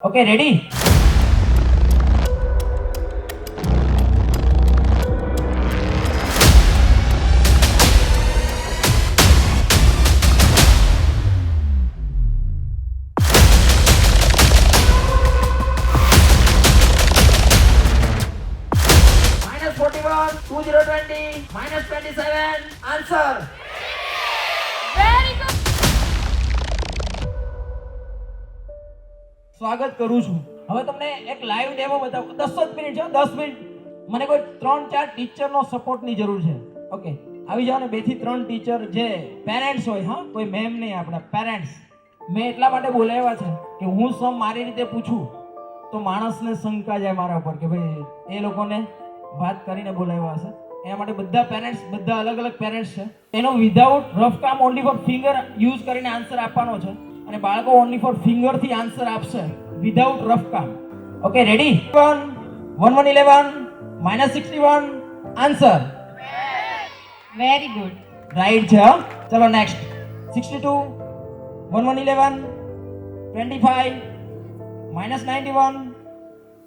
Okay, ready? Minus 41, 2020, minus 27, answer. સ્વાગત કરું છું. હવે તમને એક લાઈવ ડેમો બતાવું. દસ જ મિનિટ છે દસ મિનિટ મને કોઈ ત્રણ, ચાર ટીચરનો સપોર્ટની જરૂર છે. ઓકે આવી જાઓ ને, બેથી ત્રણ ટીચર જે પેરેન્ટ્સ હોય, હા, કોઈ મેમ નહીં, આપણા પેરેન્ટ્સ મેં એટલા માટે બોલાવ્યા છે કે હું સમ મારી રીતે પૂછું, તો માણસને શંકા જાય મારા ઉપર કે ભાઈ, એ લોકોને વાત કરીને બોલાવ્યા હશે. એના માટે બધા પેરેન્ટ્સ બધા અલગ અલગ પેરેન્ટ્સ છે. એનો વિધાઉટ રફ કામ ઓનલી ફોર ફિંગર યુઝ કરીને આન્સર આપવાનો છે. અને બાળકો ઓનલી ફોર ફિંગરથી આન્સર આપશે વિધાઉટ રફ કામ okay ready one one one eleven minus sixty one answer very good right છે? ચલો next sixty two one one eleven twenty five minus ninety one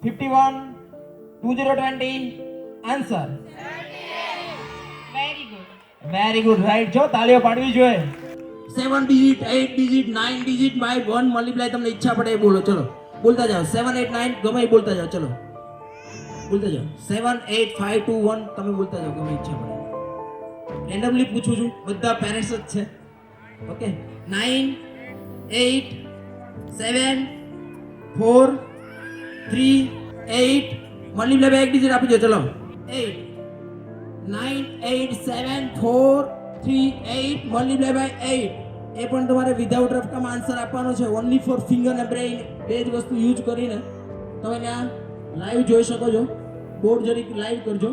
fifty one two zero twenty answer very good very good right જો તાળીઓ પાડવી જોઈએ. Seven digit eight digit nine digit by one multiply તમને ઈચ્છા પડે એ બોલો, ચલો. બોલતા જાઓ. સેવન એટ નાઇન ગમે એ બોલતા જાઓ, ચલો. બોલતા જાઓ. Seven eight five two one તમે બોલતા જાઓ, ગમે ઈચ્છા પડે. રેન્ડમલી પૂછું છું, બધા પેરેન્ટ્સ જ છે. Okay nine eight seven four three eight multiply by એક ડિજિટ આપી દો, ચલો. Eight nine eight seven four three eight multiply by eight એ પણ તમારે વિધાઉટ રફકામાં આન્સર આપવાનો છે. ઓનલી ફોર ફિંગર ને બ્રેઇન બે જ વસ્તુ યુઝ કરીને તમે ત્યાં લાઈવ જોઈ શકો છો. બોર્ડ જરીક લાઈવ કરજો.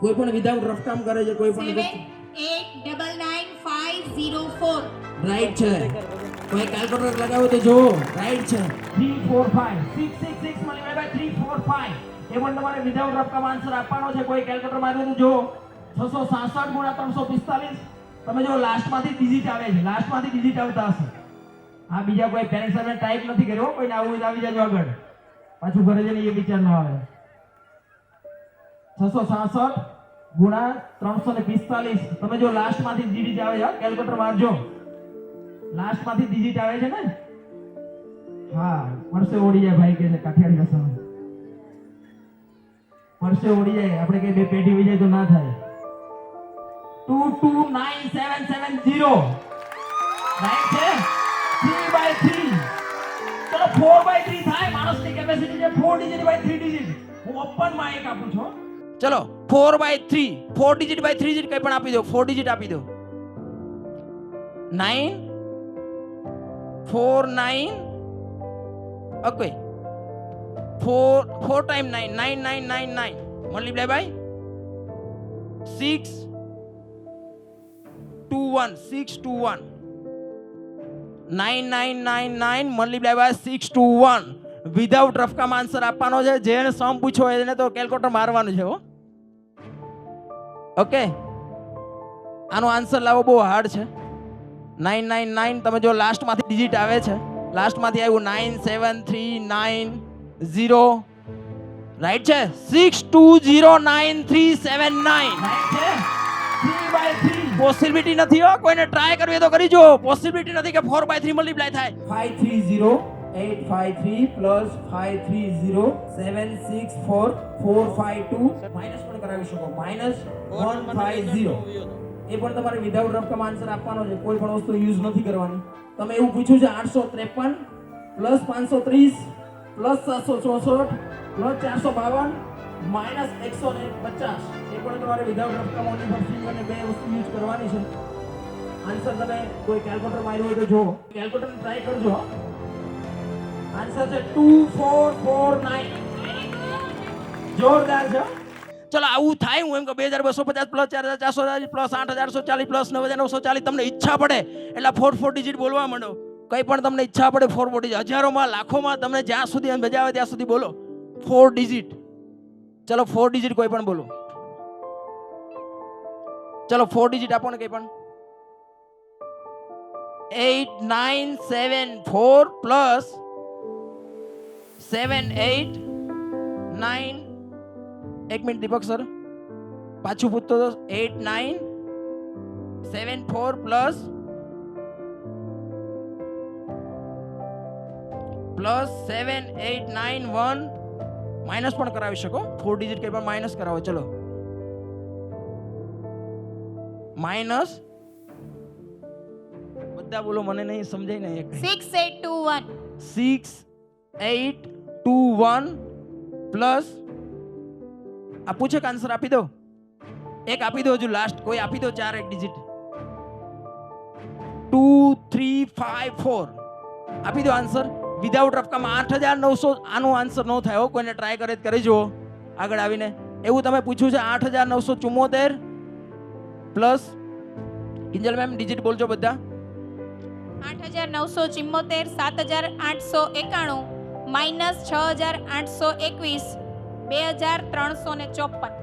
કોઈ પણ વિધાઉટ રફકામ કરે છે કોઈ પણ seven eight double nine five zero four right છે. કોઈ કેલ્ક્યુલેટર લગાવો તો જુઓ. રાઈટ છે. 3 4 5 6 6 6 મલ્ટીપ્લાય બાય 3 4 5 એ પણ તમારે વિધાઉટ રફકામ આન્સર આપવાનો છે. કોઈ કેલ્ક્યુલેટર માર્યો તો જુઓ 667 ગુણ્યા 345 તમે જો લાસ્ટમાંથી ડિજિટ આવે છે, લાસ્ટમાંથી ડિજિટ આવતા હશે. આ બીજા કોઈ પેરેન્ટ્સ સામે ટાઈપ નથી કર્યો કોઈને આવું જ આવી જાજો આગળ. પાછું ઘરે જઈને એ વિચાર ન આવે. છસો સાસઠ ગુણા ત્રણસો ને પિસ્તાલીસ. તમે જો લાસ્ટમાંથી ડિજિટ આવે છે કેલ્ક્યુલેટર મારજો. લાસ્ટમાંથી ડિજિટ આવે છે ને? હા પરસે ઓડી જાય ભાઈ કે છે, કાઠિયાવાડી ભાષામાં. પરસે ઓડી જાય, આપણે કઈ બે પેઢી વિજય તો ના થાય. Two two nine seven seven zero right છે થ્રી બાય થ્રી ચલો ફોર બાય થ્રી થાય. ડિજિટ બાય થ્રી ડિજિટ હું open by three four digit કઈ પણ આપી દો. ફોર ડિજિટ આપી દો. Nine four nine okay four four time nine nine nine nine nine multiply by six two one six two one nine nine nine nine multiply by six two one without રફકામ answer આપવાનો છે. જેને સમ પૂછો એને તો calculator મારવાનું છે હો. Okay આનો આન્સર લાવવો બહુ હાર્ડ છે. નાઇન નાઇન નાઇન તમે જો લાસ્ટમાંથી ડિજિટ આવે છે. લાસ્ટમાંથી આવ્યું nine seven three nine zero right છે? Six two zero nine three seven nine possibility નથી હો કોઈને ટ્રાય કરવી તો કરી જો પોસિબિલિટી નથી કે ફોર બાય થ્રી મલ્ટીપ્લાય થાય. Five three zero eight five three plus five three zero seven six four four five two minus પણ કરાવી શકો. ફાઈવ ઝીરો એ પણ તમારે વિધાઉટ રકમ આન્સર આપવાનો છે. કોઈ પણ વસ્તુ યુઝ નથી કરવાની. તમે એવું પૂછ્યું છે આઠસો ત્રેપન પ્લસ પાંચસો ત્રીસ પ્લસ સાતસો ચોસઠ પ્લસ ચારસો બાવન માઇનસ એકસો ને પચાસ. એ પણ તમારે વિધાઉટ રફકા મોટી ફિંગર બે વસ્તુ યુઝ કરવાની છે. આન્સર તમે કોઈ કેલ્ક્યુલેટર માર્યું હોય તો જુઓ. કેલ્ક્યુલેટર ટ્રાય કરજો આન્સર છે ટુ ફોર ફોર નાઇન જોરદાર છે ચલો, આવું થાય, હું એમ કે બે હજાર બસો પચાસ પ્લસ ચાર હજાર ચારસો પ્લસ આઠ હજારસો ચાલીસ પ્લસ નવ હજાર નવસો ચાલીસ, તમને ઈચ્છા પડે, એટલે ફોર ફોર ડિજિટ બોલવા માંડો. કંઈ પણ તમને ઈચ્છા પડે ફોર ફોર ડિજિટ હજારોમાં, લાખોમાં, તમને જ્યાં સુધી મજા આવે ત્યાં સુધી બોલો. ફોર ડિજિટ ચલો ફોર ડિજિટ કોઈ પણ બોલો. ચલો ફોર ડિજિટ આપો ને કંઈ પણ. Eight nine seven four plus seven eight nine એક મિનિટ દીપક સર પાછું પૂછતો હતો. Eight nine seven four plus plus seven eight nine one minus પણ કરાવી શકો. ફોર ડિજિટ કંઈ પણ માઇનસ કરાવો ચલો. માઇનસ. બધા બોલો મને નહીં સમજાય ને એક six eight two one six eight two one plus આ પૂછે કે આન્સર આપી દો? એક આપી દો હજુ લાસ્ટ કોઈ આપી દો ચાર એક digit two three five four આપી દો આન્સર વિધાઉટ રફકામ આઠ હજાર નવસો આનો આન્સર ન થાય કોઈને ટ્રાય કરે કરી જુઓ. આગળ આવીને. એવું તમે પૂછ્યું છે આઠ હજાર નવસો ચુમ્મોતેર પ્લસ કિંજલ મેમ ડિજિટ બોલજો બધા. આઠ હજાર નવસો ચિમ્મોતેર સાત હજાર આઠસો એકાણું માઇનસ છ હજાર આઠસો એકવીસ બે હજાર ત્રણસો ને ચોપન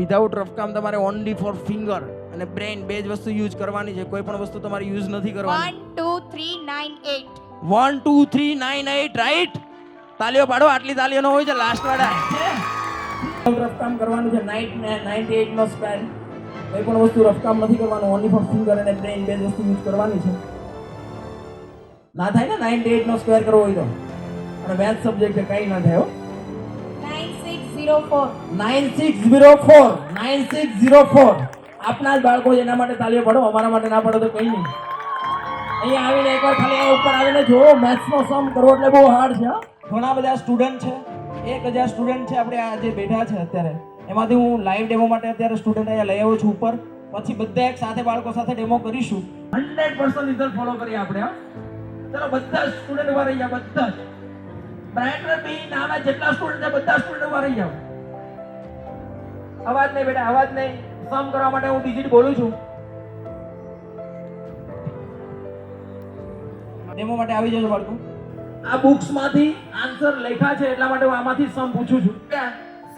વિધાઉટ રફકામ તમારે ઓનલી ફોર ફિંગર અને બ્રેન બે જ વસ્તુ યુઝ કરવાની છે. કોઈ પણ વસ્તુ તમારે યુઝ નથી કરવાની. One two three nine eight one two three nine eight right તાલીઓ પાડો આટલી તાલીઓ નો હોય છે લાસ્ટ વાળા. રફકામ કરવાનું છે night ninety eight no span કોઈ પણ વસ્તુ રફકામ નથી કરવાનું ઓનલી ફોર ફિંગર અને બ્રેન બે વસ્તુ યુઝ કરવાની છે. ના થાય ને નાઇન્ટી એટ નો સ્ક્વેર કરવો હોય તો. અને મેથ સબ્જેક્ટ છે કઈ ના થાય nine six zero four nine six zero four nine six zero four આપના જ બાળકો એના માટે તાલીઓ પાડો અમારા માટે ના પાડો તો કંઈ નહીં. અહીંયા આવીને એકવાર ખાલી આ ઉપર આવીને જો મેથ્સનો સમ કરવો એટલે બહુ હાર્ડ છે ઘણા બધા સ્ટુડન્ટ છે એક હજાર સ્ટુડન્ટ છે આપણે આ જે બેઠા છે અત્યારે. એમાંથી હું લાઈવ ડેમો માટે અત્યારે સ્ટુડન્ટ અહીંયા લઈ આવ્યો છું ઉપર. પછી બધા એક સાથે બાળકો સાથે ડેમો કરીશું. હંડ્રેડ પર્સન્ટ રિઝલ્ટ ફોલો કરીએ આપણે હો. ચલો બધા સ્ટુડન્ટ ઊભા રહી જાઓ બધા જ. બ્રાઇટર બી નાના જેટલા સ્ટુડન્ટ છે બધા સ્ટુડન્ટ ઊભા રહી જાઓ અવાજ નહીં બેટા અવાજ નહીં. સમ કરવા માટે હું ડિજિટ બોલું છું. ડેમો માટે આવી જજો બાળકો. આ બુક્સમાંથી આન્સર લખ્યા છે એટલા માટે હું આમાંથી સમ પૂછું છું.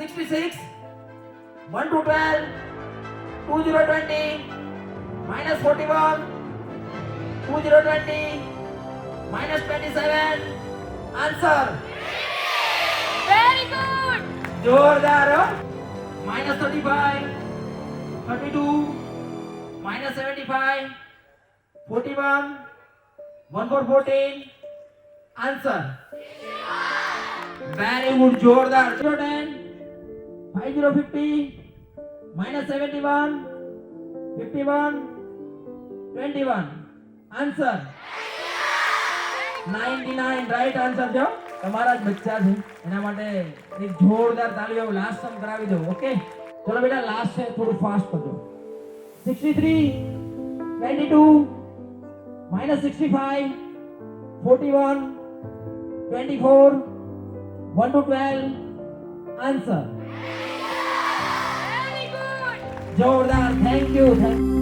66 1 to 12 2020 minus 41 2020 minus 27 answer very good જોરદાર હો. Minus thirty five thirty two minus one four fourteen answer very good જોરદાર zero ten five zero fifty minus seventy one fifty one twenty one answer ninety nine right answer છે તમારા જ બચ્ચા છે. એના માટે એક જોરદાર તાલીઓ લાસ્ટ સમ કરાવી દો ઓકે ચલો બેટા લાસ્ટ છે, થોડું ફાસ્ટ કરજો. 63 22 minus 65, 41, 24, 1 to 12. Answer. Jordan, thank you. Thank you.